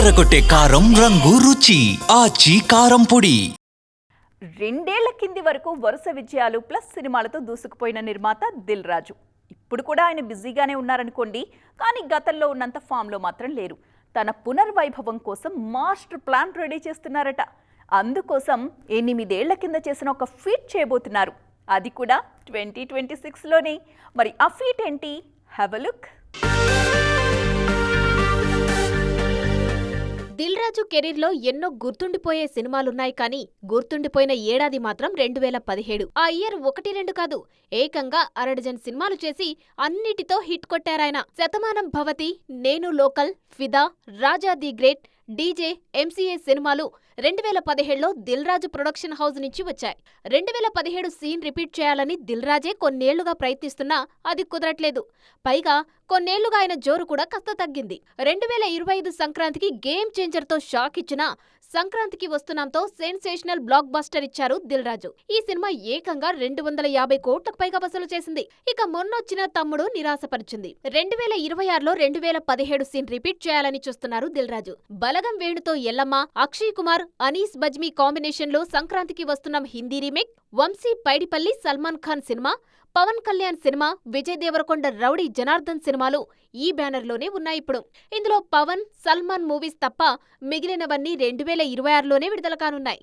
అదరగొట్టే కారం రంగు రుచి ఆచి కారం పొడి. రెండేళ్ళ కింది వరకు వరుస విజయాలు ప్లస్ సినిమాలతో దూసుకుపోయిన నిర్మాత దిల్ రాజు. ఇప్పుడు కూడా ఆయన బిజీగానే ఉన్నారనుకోండి కానీ గతంలో ఉన్నంత ఫామ్లో మాత్రం లేరు. తన పునర్వైభవం కోసం మాస్టర్ ప్లాన్ రెడీ చేస్తున్నారట. అందుకోసం ఎనిమిదేళ్ళ కింద చేసిన ఒక ఫీట్ చేయబోతున్నారు. అది కూడా ట్వంటీ ట్వంటీ సిక్స్లోనే. మరి ఆ ఫీట్ ఏంటి? Have a look Dil Raju కెరీర్లో ఎన్నో గుర్తుండిపోయే సినిమాలున్నాయి కానీ గుర్తుండిపోయిన ఏడాది మాత్రం రెండు వేల పదిహేడు. ఆ ఇయర్ ఒకటి రెండు కాదు ఏకంగా అరడజన్ సినిమాలు చేసి అన్నిటితో హిట్ కొట్టారాయన. శతమానం భవతి నేను local Fidaa Raja the great DJ MCA సినిమాలు రెండు వేల పదిహేడులో దిల్ రాజు ప్రొడక్షన్ హౌస్ నుంచి వచ్చాయి. రెండు వేల పదిహేడు సీన్ రిపీట్ చేయాలని దిల్ రాజే కొన్నేళ్ళుగా ప్రయత్నిస్తున్నా అది కుదరట్లేదు. పైగా కొన్నేళ్ళుగా ఆయన జోరు కూడా కాస్త తగ్గింది. రెండు వేల ఇరవై ఐదు సంక్రాంతికి గేమ్ చేంజర్తో షాక్ ఇచ్చిన సంక్రాంతికి వస్తున్నాంతో సెన్సేషనల్ బ్లాక్ బస్టర్ ఇచ్చారు దిల్ రాజు ఈ సినిమా ఏకంగా రెండు వందల యాభై కోట్లకు పైగా వసూలు చేసింది. ఇక మొన్నొచ్చిన తమ్ముడు నిరాశపరిచింది. రెండు వేల ఇరవై ఆరులో రెండు వేల పదిహేడు సీన్ రిపీట్ చేయాలని చూస్తున్నారు దిల్ రాజు బలగం వేణుతో ఎల్లమ్మ అక్షయ్ కుమార్ అనీస్ బజ్మీ కాంబినేషన్లో సంక్రాంతికి వస్తున్న Hindi remake Vamshi Paidipally Salman Khan cinema Pawan Kalyan cinema Vijay Deverakonda rowdy Janardhan సినిమాలు ఈ బ్యానర్లోనే ఉన్నాయి ఇప్పుడు. ఇందులో పవన్ సల్మాన్ మూవీస్ తప్ప మిగిలినవన్నీ రెండు వేల ఇరవై ఆరులోనే విడుదల కానున్నాయి.